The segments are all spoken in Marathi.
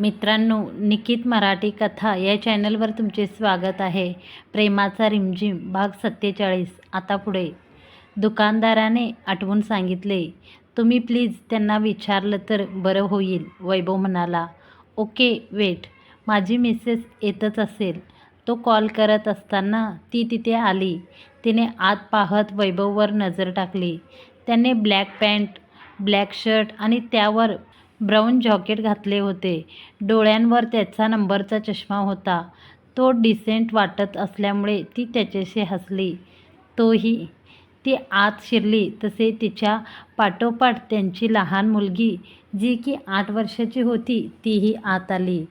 मित्रांनो निकित मराठी कथा या चॅनलवर तुमचे स्वागत आहे. प्रेमाचा रिमझिम भाग सत्तेचाळीस. आता पुढे. दुकानदाराने आठवून सांगितले तुम्ही प्लीज त्यांना विचारलं तर बरं होईल वैभव म्हणाला. Okay weight. माझी मिसेस येतच असेल. तो कॉल करत असताना ती तिथे आली. तिने आत पाहत वैभववर नजर टाकली. त्याने ब्लॅक पॅन्ट ब्लॅक शर्ट आणि त्यावर ब्राऊन जॉकेट घातले होते. डोळ्यांवर त्याचा नंबरचा चष्मा होता. तो डिसेंट वाटत असल्यामुळे ती त्याच्याशी हसली. तोही. ती आत शिरली. तसे तिच्या पाठोपाठ त्यांची लहान मुलगी जी की आठ वर्षाची होती तीही आत आली.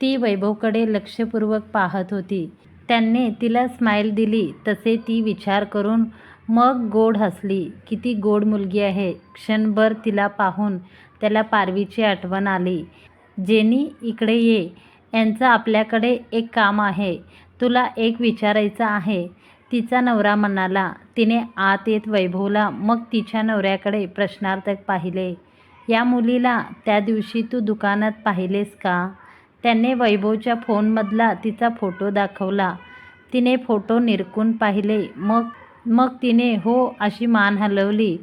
ती वैभवकडे लक्षपूर्वक पाहत होती. त्यांनी तिला स्माईल दिली. तसे ती विचार करून मग गोड हसली. किती गोड मुलगी आहे. क्षणभर तिला पाहून त्याला पारवीची आठवण आली. जेनी इकडे ये. यांचं आपल्याकडे एक काम आहे. तुला एक विचारायचं आहे. तिचा नवरा म्हणाला तिने आत येत वैभवला मग तिच्या नवऱ्याकडे प्रश्नार्थक पाहिले. या मुलीला त्या दिवशी तू दुकानात पाहिलेस का? त्याने वैभवच्या फोनमधला तिचा फोटो दाखवला. तिने फोटो निरकून पाहिले. मग मग तिने हो अशी मान हलवली.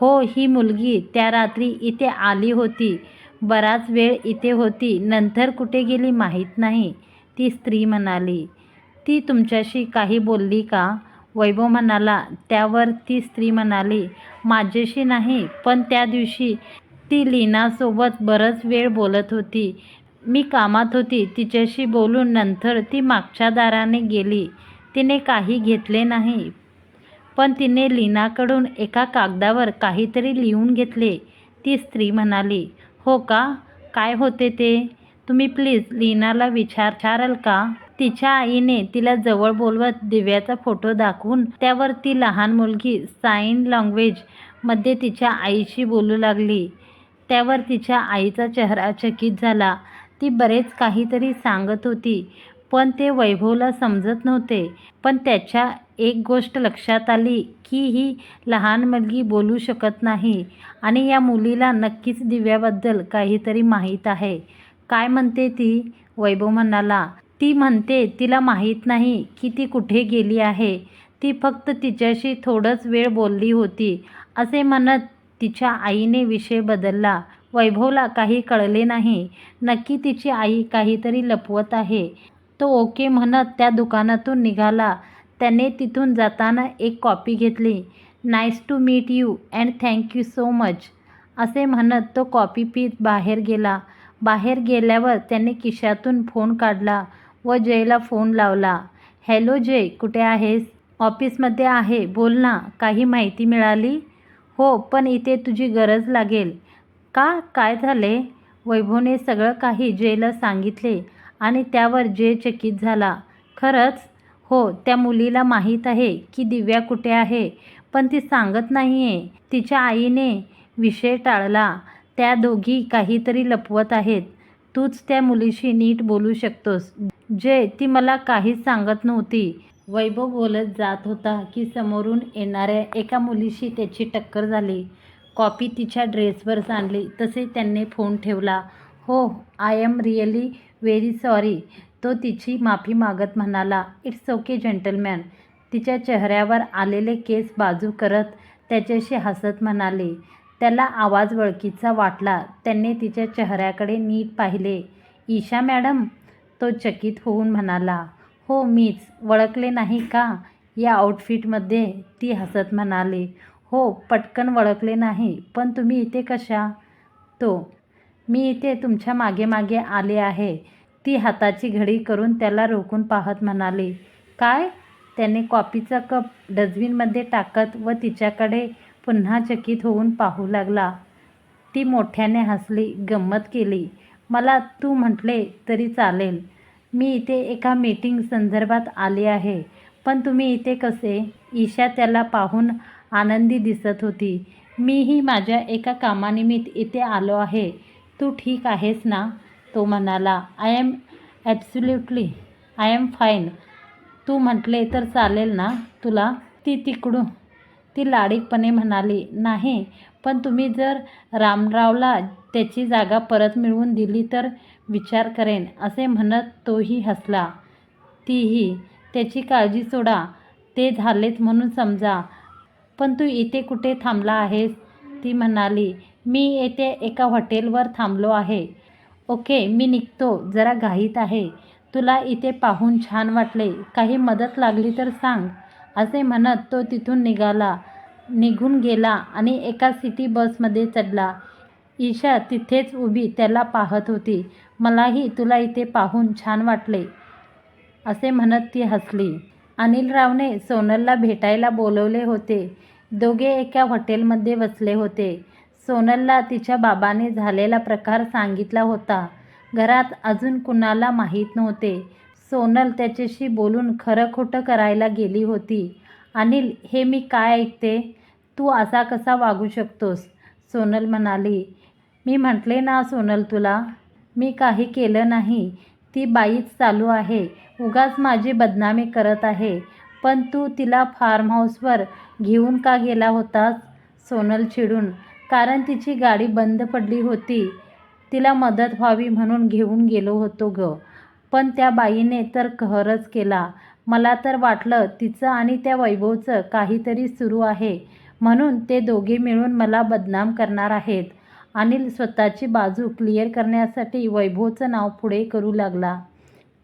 हो ही मुलगी त्या रात्री इथे आली होती. बराच वेळ इथे होती. नंतर कुठे गेली माहीत नाही. ती स्त्री म्हणाली ती तुमच्याशी काही बोलली का? वैभव म्हणाला त्यावर ती स्त्री म्हणाली माझ्याशी नाही पण त्या दिवशी ती लीनासोबत बरंच वेळ बोलत होती. मी कामात होती. तिच्याशी बोलून नंतर ती मागच्या दाराने गेली. तिने काही घेतले नाही पण तिने लीनाकडून एका कागदावर काहीतरी लिहून घेतले. ती स्त्री म्हणाली हो का? काय होते ते? तुम्ही प्लीज लीनाला विचाराल का? तिच्या आईने तिला जवळ बोलवत दिव्याचा फोटो दाखवून त्यावर ती लहान मुलगी साईन लँग्वेजमध्ये तिच्या आईशी बोलू लागली. त्यावर तिच्या आईचा चेहरा चकित झाला. ती बरेच काहीतरी सांगत होती पण ते वैभवला समजत नव्हते. पण त्याच्या एक गोष्ट लक्षात आली की ही लहान मुलगी बोलू शकत नाही आणि या मुलीला नक्कीच दिव्याबद्दल काहीतरी माहीत आहे. काय म्हणते ती? वैभव म्हणाला. ती म्हणते तिला माहीत नाही की ती कुठे गेली आहे. ती फक्त तिच्याशी थोडंच वेळ बोलली होती असे म्हणत तिच्या आईने विषय बदलला. वैभवला काही कळले नाही. नक्की तिची आई काहीतरी लपवत आहे. तो ओके म्हणत त्या दुकानातून निघाला. त्याने तिथून जाताना एक कॉपी घेतली. Nice to meet you and thank you so much असे म्हणत तो कॉपी पीत बाहेर गेला. बाहेर गेल्यावर त्याने खिशातून फोन काढला व जयला फोन लावला. हॅलो जय कुठे आहेस? ऑफिसमध्ये आहे बोल ना काही माहिती मिळाली? हो पण इथे तुझी गरज लागेल. का? काय झाले? वैभवने सगळं काही जयला सांगितले आणि त्यावर जय चकित झाला. खरंच हो त्या मुलीला माहीत आहे की दिव्या कुठे आहे पण ती सांगत नाही आहे तिच्या आईने विषय टाळला. त्या दोघी काहीतरी लपवत आहेत. तूच त्या मुलीशी नीट बोलू शकतोस. जे ती मला काहीच सांगत नव्हती. वैभव बोलत जात होता की समोरून येणाऱ्या एका मुलीशी त्याची टक्कर झाली. कॉपी तिच्या ड्रेसवर सांडली तसे त्यांनी फोन ठेवला. हो I am really very sorry. तो तिची माफी मागत म्हणाला इट्स ओके जेंटलमॅन तिच्या चेहऱ्यावर आलेले केस बाजू करत त्याच्याशी हसत म्हणाले. त्याला आवाज वळखीचा वाटला. त्यांनी तिच्या चेहऱ्याकडे नीट पाहिले. ईशा मॅडम तो चकित होऊन म्हणाला. हो मीच. वळखले नाही का? या आउटफिटमध्ये ती हसत म्हणाली. हो पटकन वळखले नाही. पण तुम्ही इथे कशा? तो मी इथे तुमच्या मागे मागे आले आहे. ती हाताची घडी करून त्याला रोखून पाहत म्हणाली काय? त्याने कॉफीचा कप डस्टबिनमध्ये टाकत व तिच्याकडे पुन्हा चकित होऊन पाहू लागला. ती मोठ्याने हसली गंमत केली. मला तू म्हटले तरी चालेल. मी इथे एका मीटिंग संदर्भात आले आहे. पण तुम्ही इथे कसे ईशा त्याला पाहून आनंदी दिसत होती. मीही माझ्या एका कामानिमित्त इथे आलो आहे. तू ठीक आहेस ना? तो म्हणाला I am absolutely I am fine तू म्हटले तर चालेल ना तुला? ती तिकडून ती लाडीकपणे म्हणाली नाही पण तुम्ही जर रामरावला त्याची जागा परत मिळवून दिली तर विचार करेन असे म्हणत तोही हसला. तीही त्याची काळजी सोडा ते झालेच म्हणून समजा पण तू इथे कुठे थांबला आहेस? ती म्हणाली मी येथे एका हॉटेलवर थांबलो आहे ओके मी निघतो. जरा घाईत आहे. तुला इथे पाहून छान वाटले. काही मदत लागली तर सांग. असे म्हणत तो तिथून निघाला. निघून गेला आणि एका सिटी बसमध्ये चढला. ईशा तिथेच उभी त्याला पाहत होती. मलाही तुला इथे पाहून छान वाटले. असे म्हणत ती हसली. अनिल रावने सोनलला भेटायला बोलवले होते. दोघे एका हॉटेलमध्ये बसले होते. सोनलला तिच्या बाबाने झालेला प्रकार सांगितला होता. घरात अजून कुणाला माहीत नव्हते. सोनल त्याच्याशी बोलून खरं खोटं करायला गेली होती. अनिल हे मी काय ऐकते? तू असा कसा वागू शकतोस? सोनल म्हणाली. मी म्हटले ना सोनल तुला मी काही केलं नाही. ती बाईच चालू आहे. उगाच माझी बदनामी करत आहे. पण तू तिला फार्म हाऊसवर घेऊन का गेला होतास? सोनल चिडून. कारण तिची गाडी बंद पडली होती. तिला मदत व्हावी म्हणून घेऊन गेलो होतो ग. पण त्या बाईने तर कहरच केला. मला तर वाटलं तिचं आणि त्या वैभवचं काहीतरी सुरू आहे. म्हणून ते दोघे मिळून मला बदनाम करणार आहेत. अनिल स्वतःची बाजू क्लिअर करण्यासाठी वैभवचं नाव पुढे करू लागला.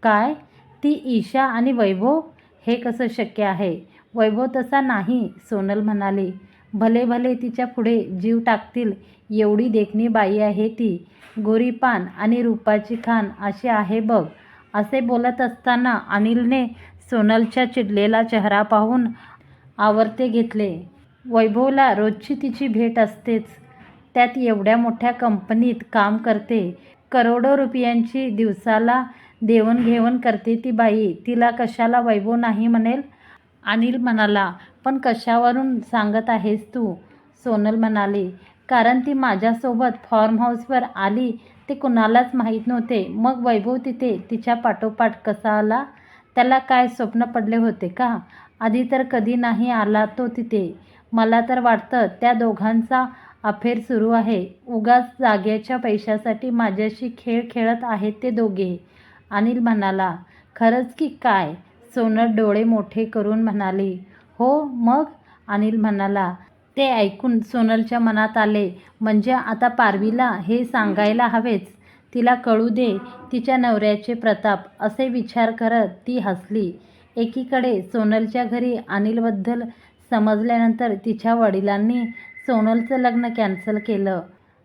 काय? ती ईशा आणि वैभव? हे कसं शक्य आहे? वैभव तसा नाही सोनल म्हणाली. भले भले तिच्या पुढे जीव टाकतील एवढी देखणी बाई आहे ती. गोरीपान आणि रूपाची खान अशी आहे बघ. असे बोलत असताना अनिलने सोनलच्या चिडलेला चेहरा पाहून आवर्ते घेतले. वैभवला रोजची तिची भेट असतेच. त्यात एवढ्या मोठ्या कंपनीत काम करते. करोडो रुपयांची दिवसाला देवणघेवण करते ती बाई. तिला कशाला वैभव नाही म्हणेल? अनिल म्हणाला पण कशावरून सांगत आहेस तू? सोनल म्हणाली कारण ती माझ्यासोबत फॉर्म हाऊसवर आली ते कुणालाच माहीत नव्हते. मग वैभव तिथे तिच्या पाठोपाठ कसा आला? त्याला काय स्वप्न पडले होते का? आधी तर कधी नाही आला तो तिथे. मला तर वाटतं त्या दोघांचा अफेअर सुरू आहे. उगाच जाग्याच्या पैशासाठी माझ्याशी खेळ खेळत आहेत ते दोघे. अनिल म्हणाला खरंच की काय? सोनल डोळे मोठे करून म्हणाली हो मग? अनिल म्हणाला ते ऐकून सोनलच्या मनात आले म्हणजे आता पारवीला हे सांगायला हवेच. तिला कळू दे तिच्या नवऱ्याचे प्रताप असे विचार करत ती हसली. एकीकडे सोनलच्या घरी अनिलबद्दल समजल्यानंतर तिच्या वडिलांनी सोनलचं लग्न कॅन्सल केलं.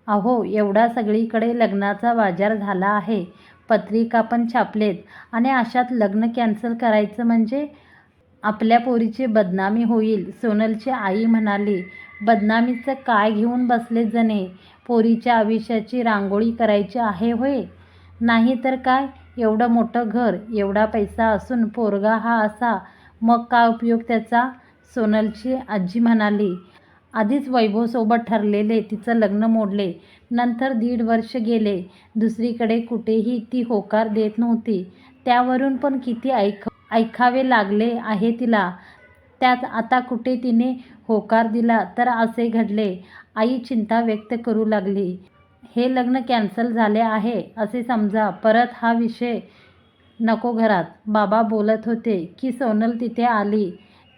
अहो एवढा सगळीकडे लग्नाचा बाजार झाला आहे. पत्रिका पण छापलेत. आणि अशात लग्न कॅन्सल करायचं म्हणजे आपल्या पोरीची बदनामी होईल. सोनलची आई म्हणाली बदनामीचं काय घेऊन बसले जणे? पोरीच्या आयुष्याची रांगोळी करायची आहे होय? नाही तर काय? एवढं मोठं घर एवढा पैसा असून पोरगा हा असा. मग काय उपयोग त्याचा? सोनलची आजी म्हणाली आधीच वैभवसोबत ठरलेले तिचं लग्न मोडले. नंतर दीड वर्ष गेले. दुसरीकडे कुठेही ती होकार देत नव्हती. त्यावरून पण किती ऐक ऐकावे लागले आहे तिला. त्यात आता कुठे तिने होकार दिला तर असे घडले. आई चिंता व्यक्त करू लागली. हे लग्न कॅन्सल झाले आहे असे समजा. परत हा विषय नको घरात. बाबा बोलत होते की सोनल तिथे आली.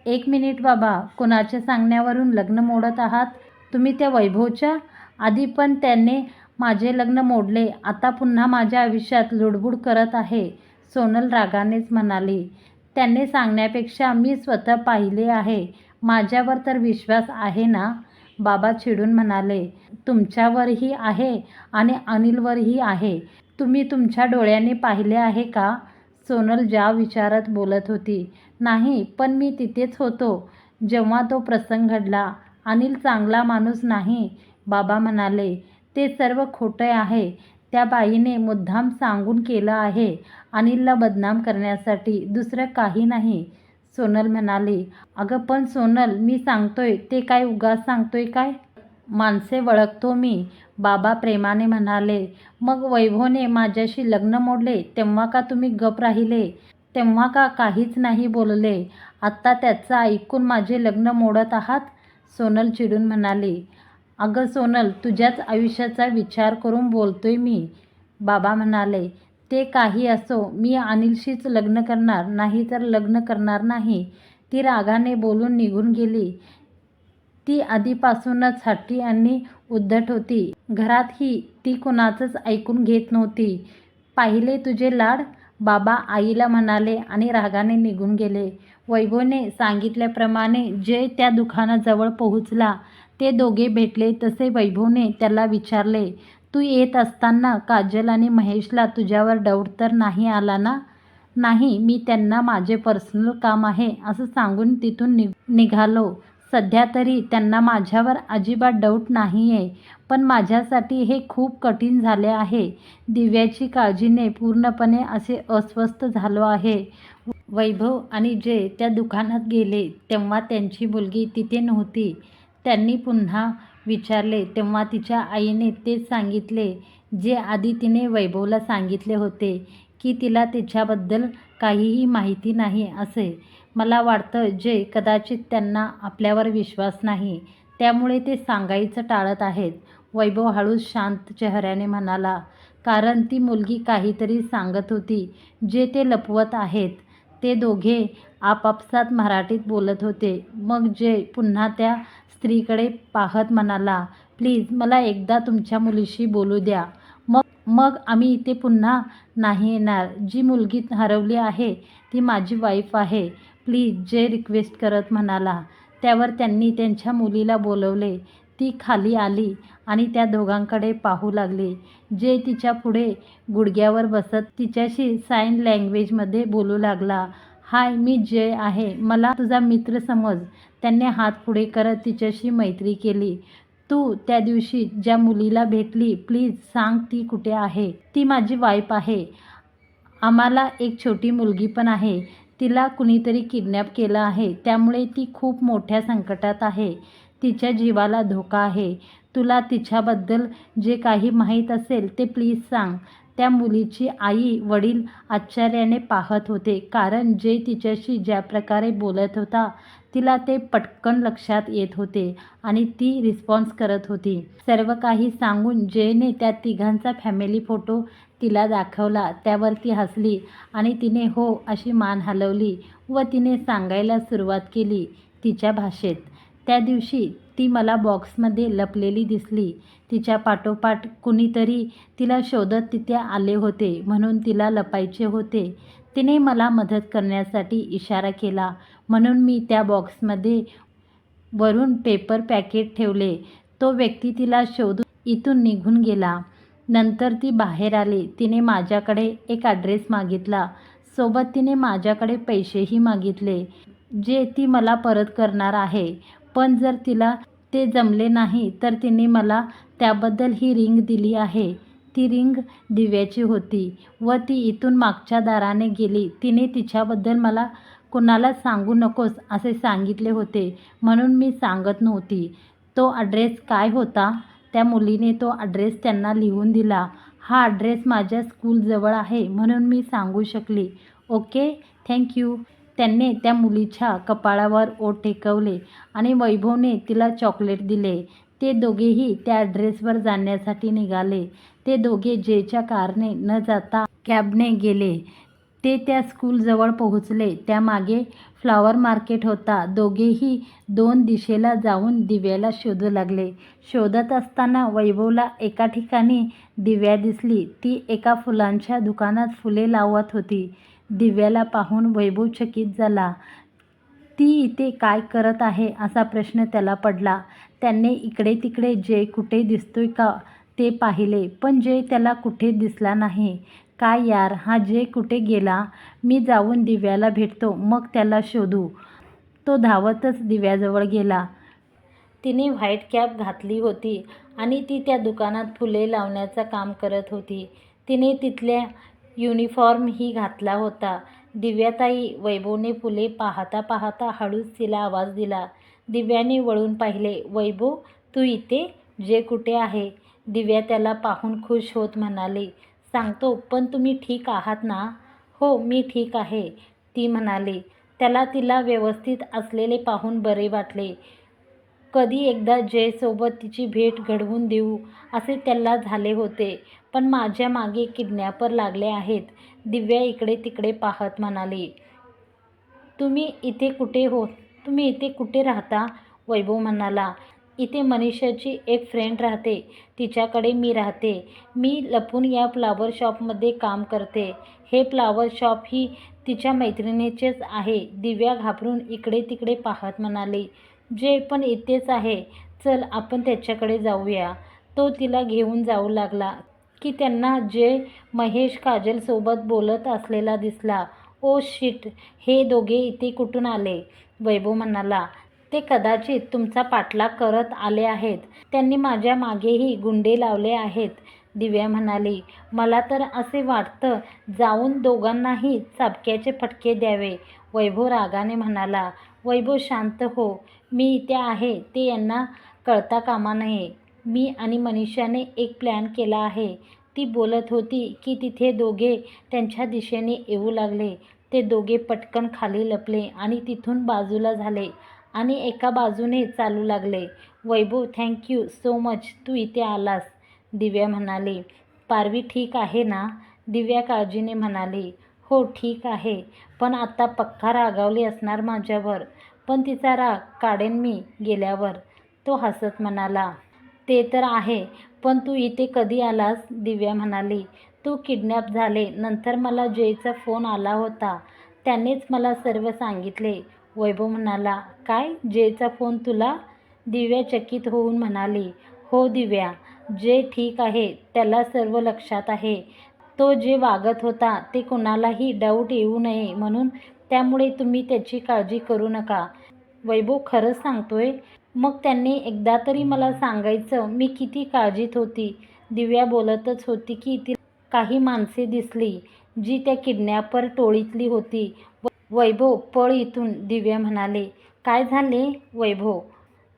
एक मिनिट बाबा कोणाच्या सांगण्यावरून लग्न मोडत आहात? तुम्ही त्या वैभवच्या आधी पण त्याने माझे लग्न मोडले. आता पुन्हा माझ्या आयुष्यात लुडबुड करत आहे सोनल रागानेच म्हणाली. त्यांनी सांगण्यापेक्षा मी स्वतः पाहिले आहे. माझ्यावर तर विश्वास आहे ना? बाबा चिडून म्हणाले. तुमच्यावरही आहे आणि अनिलवरही आहे. तुम्ही तुमच्या डोळ्यांनी पाहिले आहे का? सोनल ज्या विचारात बोलत होती. नाही पण मी तिथेच होतो. जेव्हा तो प्रसंग घडला. अनिल चांगला माणूस नाही. बाबा म्हणाले ते सर्व खोटं आहे. त्या बाईने मुद्दाम सांगून केलं आहे अनिलला बदनाम करण्यासाठी. दुसरं काही नाही. सोनल म्हणाली अगं पण सोनल मी सांगतोय. ते काय उगाच सांगतोय काय? माणसे वळखतो मी बाबा प्रेमाने म्हणाले. मग वैभवने माझ्याशी लग्न मोडले तेव्हा का तुम्ही गप राहिले? तेव्हा का काहीच नाही बोलले? आत्ता त्याचं ऐकून माझे लग्न मोडत आहात? सोनल चिडून म्हणाली. अगं सोनल तुझ्याच आयुष्याचा विचार करून बोलतोय मी. बाबा म्हणाले ते काही असो मी अनिलशीच लग्न करणार नाही तर लग्न करणार नाही. ती रागाने बोलून निघून गेली. ती आधीपासूनच हट्टी आणि उद्धट होती. घरातही ती कुणाचंच ऐकून घेत नव्हती. पाहिले तुझे लाड? बाबा आईला म्हणाले आणि रागाने निघून गेले. वैभवने सांगितल्याप्रमाणे जय त्या दुकानाजवळ पोहोचला ते दोघे भेटले तसे वैभवने त्याला विचारले तू येत असताना काजल आणि महेशला तुझ्यावर डाऊट तर नाही आला ना? नाही मी त्यांना माझे पर्सनल काम आहे असं सांगून तिथून निघ निघालो. सध्या तरी त्यांना माझ्यावर अजिबात डाऊट नाही आहे पण माझ्यासाठी हे खूप कठीण झाले आहे. दिव्याची काळजीने पूर्णपणे असे अस्वस्थ झालो आहे. वैभव आणि जे त्या दुकानात गेले तेव्हा त्यांची मुलगी तिथे नव्हती. त्यांनी पुन्हा विचारले तेव्हा तिच्या आईने तेच सांगितले जे आधी तिने वैभवला सांगितले होते की तिला तिच्याबद्दल काहीही माहिती नाही असे. मला वाटतं जे कदाचित त्यांना आपल्यावर विश्वास नाही त्यामुळे ते सांगायचं टाळत आहेत. वैभव हळूच शांत चेहऱ्याने म्हणाला कारण ती मुलगी काहीतरी सांगत होती जे ते लपवत आहेत. ते दोघे आपापसात मराठीत बोलत होते. मग जे पुन्हा त्या स्त्रीकडे पाहत म्हणाला प्लीज मला एकदा तुमच्या मुलीशी बोलू द्या. मग मग आम्ही इथे पुन्हा नाही येणार. जी मुलगी हरवली आहे ती माझी वाईफ आहे. प्लीज जे रिक्वेस्ट करत म्हणाला त्यावर त्यांनी त्यांच्या मुलीला बोलवले. ती खाली आली आणि त्या दोघांकडे पाहू लागली. जे तिच्या पुढे गुडघ्यावर बसत तिच्याशी साईन लँग्वेजमध्ये बोलू लागला. हाय मी जय आहे मला तुझा मित्र समज. त्याने हात पुढे करत तिच्याशी मैत्री केली. तू त्या दिवशी ज्या मुलीला भेटली प्लीज सांग ती कुठे आहे? ती माझी वाईफ आहे. आम्हाला एक छोटी मुलगी पण आहे. तिला कुणीतरी किडनॅप केलं आहे. त्यामुळे ती खूप मोठ्या संकटात आहे. तिच्या जीवाला धोका आहे. तुला तिच्याबद्दल जे काही माहीत असेल ते प्लीज सांग. त्या मुलीची आई वडील आश्चर्याने पाहत होते. कारण जे तिच्याशी ज्या प्रकारे बोलत होता तिला ते पटकन लक्षात येत होते आणि ती रिस्पॉन्स करत होती. सर्व काही सांगून जयने त्या तिघांचा फॅमिली फोटो तिला दाखवला. त्यावर ती हसली आणि तिने हो अशी मान हलवली व तिने सांगायला सुरुवात केली तिच्या भाषेत. त्या दिवशी ती मला बॉक्समध्ये लपलेली दिसली. तिच्या पाठोपाठ कुणीतरी तिला शोधत तिथे आले होते म्हणून तिला लपायचे होते. तिने मला मदत करण्यासाठी इशारा केला. म्हणून मी त्या बॉक्समध्ये वरून पेपर पॅकेट ठेवले. तो व्यक्ती तिला शोधून इथून निघून गेला. नंतर ती बाहेर आली. तिने माझ्याकडे एक ॲड्रेस मागितला. सोबत तिने माझ्याकडे पैसेही मागितले जे ती मला परत करणार आहे. पण जर तिला ते जमले नाही तर तिने मला त्याबद्दल ही रिंग दिली आहे. ती रिंग दिव्याची होती व ती इथून मागच्या दाराने गेली. तिने तिच्याबद्दल मला कुणाला सांगू नकोस असे सांगितले होते. म्हणून मी सांगत नव्हती. तो ॲड्रेस काय होता? त्या मुलीने तो ॲड्रेस त्यांना लिहून दिला. हा ॲड्रेस माझ्या स्कूलजवळ आहे म्हणून मी सांगू शकली. ओके? थँक्यू त्यांनी त्या मुलीच्या कपाळावर ओठ टेकवले आणि वैभवने तिला चॉकलेट दिले. ते दोघेही त्या ॲड्रेसवर जाण्यासाठी निघाले. ते दोघे जेच्या कारने न जाता कॅबने गेले. ते त्या स्कूलजवळ पोहोचले. त्यामागे फ्लॉवर मार्केट होता. दोघेही दोन दिशेला जाऊन दिव्याला शोधू लागले. शोधत असताना वैभवला एका ठिकाणी दिव्या दिसली. ती एका फुलांच्या दुकानात फुले लावत होती. दिव्याला पाहून वैभव चकित झाला. ती इथे काय करत आहे? असा प्रश्न त्याला पडला. त्याने इकडे तिकडे जे कुठे दिसतोय का ते पाहिले पण जय त्याला कुठे दिसला नाही. काय यार हा जय कुठे गेला मी जाऊन दिव्याला भेटतो मग त्याला शोधू. तो धावतच दिव्याजवळ गेला. तिने व्हाईट कॅप घातली होती आणि ती त्या दुकानात फुले लावण्याचं काम करत होती. तिने तिथल्या युनिफॉर्मही घातला होता. दिव्याताई वैभवने फुले पाहता पाहता हळूच तिला आवाज दिला. दिव्याने वळून पाहिले वैभव तू इथे? जे कुठे आहे? दिव्या त्याला पाहून खुश होत म्हणाली सांगतो पण तुम्ही ठीक आहात ना? हो मी ठीक आहे ती म्हणाली. त्याला तिला व्यवस्थित असलेले पाहून बरे वाटले. कधी एकदा जयसोबत तिची भेट घडवून देऊ असे त्याला झाले होते. पण माझ्या मागे किडनॅपर लागले आहेत दिव्या इकडे तिकडे पाहत म्हणाली. तुम्ही इथे कुठे हो? तुम्ही इथे कुठे राहता? वैभव म्हणाला. इथे मनीषाची एक फ्रेंड राहते. तिच्याकडे मी राहते. मी लपून या फ्लावर शॉपमध्ये काम करते. हे फ्लावर शॉप ही तिच्या मैत्रिणीचेच आहे. दिव्या घाबरून इकडे तिकडे पाहत म्हणाली जे पण इथेच आहे चल आपण त्याच्याकडे जाऊया. तो तिला घेऊन जाऊ लागला की त्यांना जे महेश काजलसोबत बोलत असलेला दिसला ओ शिट हे दोघे इथे कुठून आले? वैभव म्हणाला ते कदाचित तुमचा पाठलाग करत आले आहेत. त्यांनी माझ्या मागेही गुंडे लावले आहेत. दिव्या म्हणाली मला तर असे वाटतं जाऊन दोघांनाही चाबक्याचे फटके द्यावे. वैभव रागाने म्हणाला वैभव शांत हो. मी इथे आहे ते यांना कळता कामा नये. मी आणि मनीषाने एक प्लॅन केला आहे. ती बोलत होती की तिथे दोघे त्यांच्या दिशेने येऊ लागले. ते दोघे पटकन खाली लपले आणि तिथून बाजूला झाले. आणि एका बाजूने चालू लागले. Vaibhav thank you so much तू इथे आलास. दिव्या म्हणाली. पारवी ठीक आहे ना? दिव्या काळजीने म्हणाली. हो ठीक आहे. पण आता पक्का रागावली असणार माझ्यावर. पण तिचा राग काढेन मी गेल्यावर. तो हसत म्हणाला. ते तर आहे पण तू इथे कधी आलास? दिव्या म्हणाली. तू किडनॅप झाले. नंतर मला जयचा फोन आला होता. त्यानेच मला सर्व सांगितले. वैभव म्हणाला काय? जेचा फोन तुला दिव्या चकित होऊन म्हणाली हो दिव्या जे ठीक आहे त्याला सर्व लक्षात आहे. तो जे वागत होता ते कुणालाही डाऊट येऊ नये म्हणून त्यामुळे तुम्ही त्याची काळजी करू नका. वैभव खरंच सांगतोय मग त्यांनी एकदा तरी मला सांगायचं मी किती काळजीत होती. दिव्या बोलतच होती की ती काही माणसे दिसली जी त्या किडनॅपर टोळीतली होती. वैभव पळ इथून दिव्या म्हणाले काय झाले वैभव?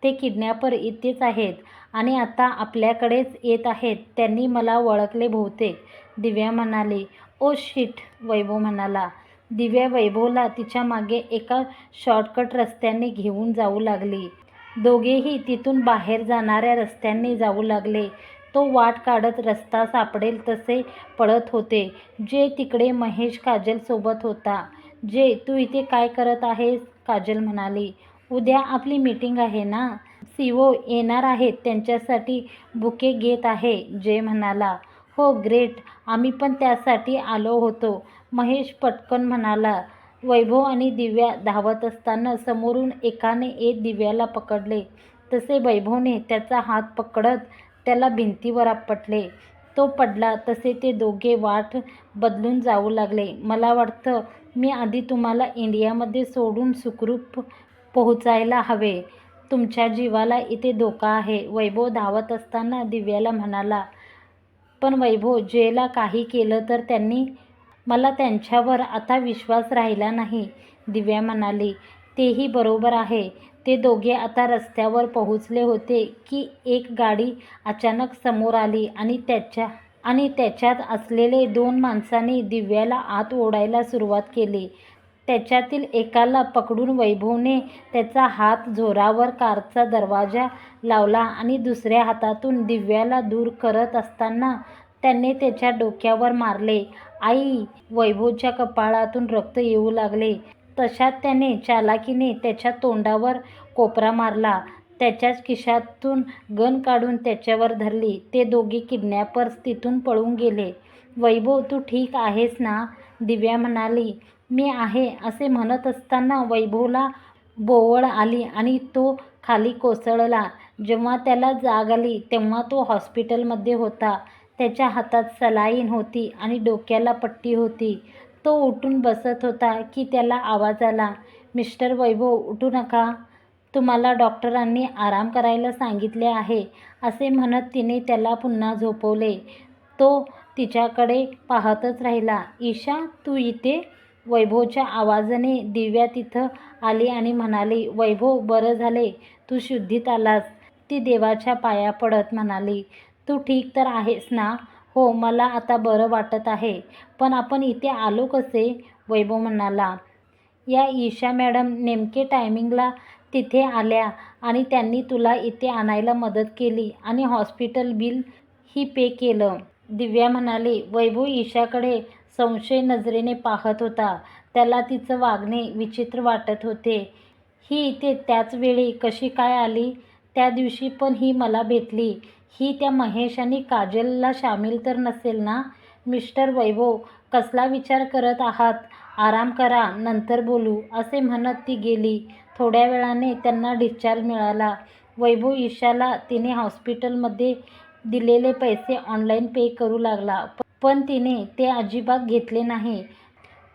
ते किडनॅपर इथेच आहेत आणि आता आपल्याकडेच येत आहेत त्यांनी मला ओळखले बहुतेक. दिव्या म्हणाले ओ शिट वैभव म्हणाला दिव्या वैभवला तिच्यामागे एका शॉर्टकट रस्त्याने घेऊन जाऊ लागली. दोघेही तिथून बाहेर जाणाऱ्या रस्त्याने जाऊ लागले. तो वाट काढत रस्ता सापडेल तसे पळत होते जे तिकडे महेश काजलसोबत होता. जे तू इथे काय करत आहेस? काजल म्हणाली. उद्या आपली मीटिंग आहे ना? सीओ येणार आहेत त्यांच्यासाठी बुके घेत आहे जे म्हणाला. हो ग्रेट आम्ही पण त्यासाठी आलो होतो. महेश पटकन म्हणाला. वैभव आणि दिव्या धावत असताना समोरून एकाने एक दिव्याला पकडले. तसे वैभवने त्याचा हात पकडत त्याला भिंतीवर आपटले. तो पडला तसे ते दोघे वाट बदलून जाऊ लागले. मला वाटतं मी आधी तुम्हाला इंडियामध्ये सोडून सुखरूप पोहोचायला हवे. तुमच्या जीवाला इथे धोका आहे. वैभव धावत असताना दिव्याला म्हणाला पण वैभव जेला काही केलं तर त्यांनी मला त्यांच्यावर आता विश्वास राहिला नाही दिव्या म्हणाली. तेही बरोबर आहे. ते दोघे आता रस्त्यावर पोहोचले होते की एक गाडी अचानक समोर आली आणि त्याच्या आणि त्याच्यात असलेले दोन माणसांनी दिव्याला आत ओढायला सुरुवात केली. त्याच्यातील एकाला पकडून वैभवने त्याचा हात झोरावर कारचा दरवाजा लावला आणि दुसऱ्या हातातून दिव्याला दूर करत असताना त्याने त्याच्या डोक्यावर मारले. आई वैभवच्या कपाळातून रक्त येऊ लागले. तशात त्याने चालाकीने त्याच्या तोंडावर कोपरा मारला. त्याच्याच खिशातून गन काढून त्याच्यावर धरली. ते दोघे किडनॅपर्स तिथून पळून गेले. वैभव तू ठीक आहेस ना? दिव्या म्हणाली. मी आहे असे म्हणत असताना वैभवला बोवळ आली आणि तो खाली कोसळला. जेव्हा त्याला जाग आली तेव्हा तो हॉस्पिटलमध्ये होता. त्याच्या हातात सलाईन होती आणि डोक्याला पट्टी होती. तो उठून बसत होता की त्याला आवाज आला. मिस्टर वैभव उठू नका. तुम्हाला डॉक्टरांनी आराम करायला सांगितले आहे असे म्हणत तिने त्याला पुन्हा झोपवले. तो तिच्याकडे पाहतच राहिला. ईशा तू इथे? वैभवच्या आवाजाने दिव्या तिथं आली आणि म्हणाली वैभव बरं झाले. तू शुद्धीत आलास. ती देवाच्या पाया पडत म्हणाली तू ठीक तर आहेस ना? हो मला आता बरं वाटत आहे. पण आपण इथे आलो कसे? वैभव म्हणाला. या ईशा मॅडम नेमके टायमिंगला तिथे आल्या आणि त्यांनी तुला इथे आणायला मदत केली आणि हॉस्पिटल बिल ही पे केलं. दिव्या म्हणाली वैभव ईशाकडे संशय नजरेने पाहत होता. त्याला तिचं वागणे विचित्र वाटत होते. ही इथे त्याच वेळी कशी काय आली? त्या दिवशी पण ही मला भेटली. ही त्या महेश आणि काजलला सामील तर नसेल ना? मिस्टर वैभव कसला विचार करत आहात? आराम करा नंतर बोलू असे म्हणत ती गेली. थोड्या वेळाने त्यांना डिस्चार्ज मिळाला. वैभव ईशाला तिने हॉस्पिटलमध्ये दिलेले पैसे ऑनलाईन पे करू लागला. पण तिने ते अजिबात घेतले नाही.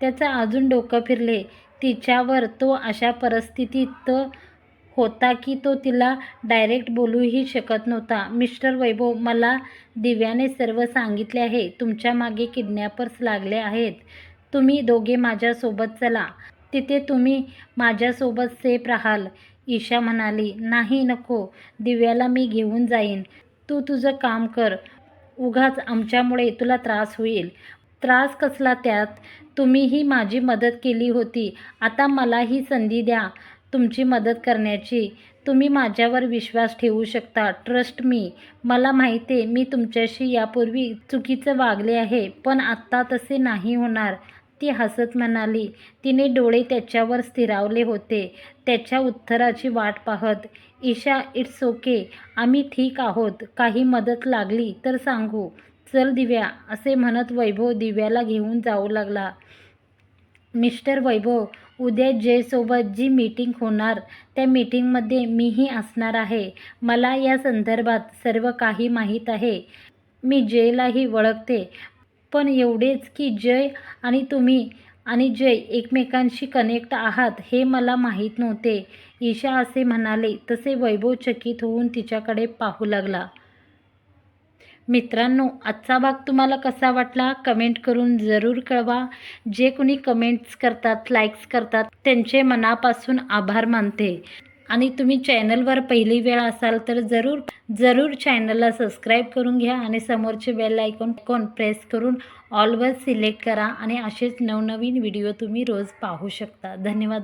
त्याचं अजून डोकं फिरले. तिच्यावर तो अशा परिस्थितीत होता की तो तिला डायरेक्ट बोलूही शकत नव्हता. मिस्टर वैभव मला दिव्याने सर्व सांगितले आहे. तुमच्या मागे किडनॅपर्स लागले आहेत. तुम्ही दोघे माझ्यासोबत चला. तिथे तुम्ही माझ्यासोबत सेफ राहाल. ईशा म्हणाली नाही नको दिव्याला मी घेऊन जाईन. तू तुझं काम कर. उगाच आमच्यामुळे तुला त्रास होईल. त्रास कसला त्यात? तुम्हीही माझी मदत केली होती. आता मलाही संधी द्या तुमची मदत करण्याची. तुम्ही माझ्यावर विश्वास ठेवू शकता. ट्रस्ट मी मला माहिती आहे मी तुमच्याशी यापूर्वी चुकीचं वागले आहे पण आत्ता तसे नाही होणार. ती हसत म्हणाली तिने डोळे त्याच्यावर स्थिरावले होते. त्याच्या उत्तराची वाट पाहत ईशा इट्स ओके. आम्ही ठीक आहोत. काही मदत लागली तर सांगू. चल दिव्या असे म्हणत वैभव दिव्याला घेऊन जाऊ लागला. मिस्टर वैभव उद्या जयसोबत जी मीटिंग होणार त्या मीटिंगमध्ये मीही असणार आहे. मला या संदर्भात सर्व काही माहीत आहे. मी जयलाही ओळखते पण एवढेच की जय आणि तुम्ही आणि जय एकमेकांशी कनेक्ट आहात हे मला माहीत नव्हते. ईशा असे म्हणाले तसे वैभव चकित होऊन तिच्याकडे पाहू लागला. मित्रांनो आजचा भाग तुम्हाला कसा वाटला? कमेंट करून जरूर कळवा. जे कोणी कमेंट्स करतात लाईक्स करतात त्यांचे मनापासून आभार मानते. आणि तुम्ही चॅनलवर पहिली वेळ असाल तर जरूर जरूर चॅनलला सबस्क्राईब करून घ्या आणि समोरचे बेल ऐकून कोण प्रेस करून ऑलवर सिलेक्ट करा आणि असेच नवनवीन व्हिडिओ तुम्ही रोज पाहू शकता. धन्यवाद.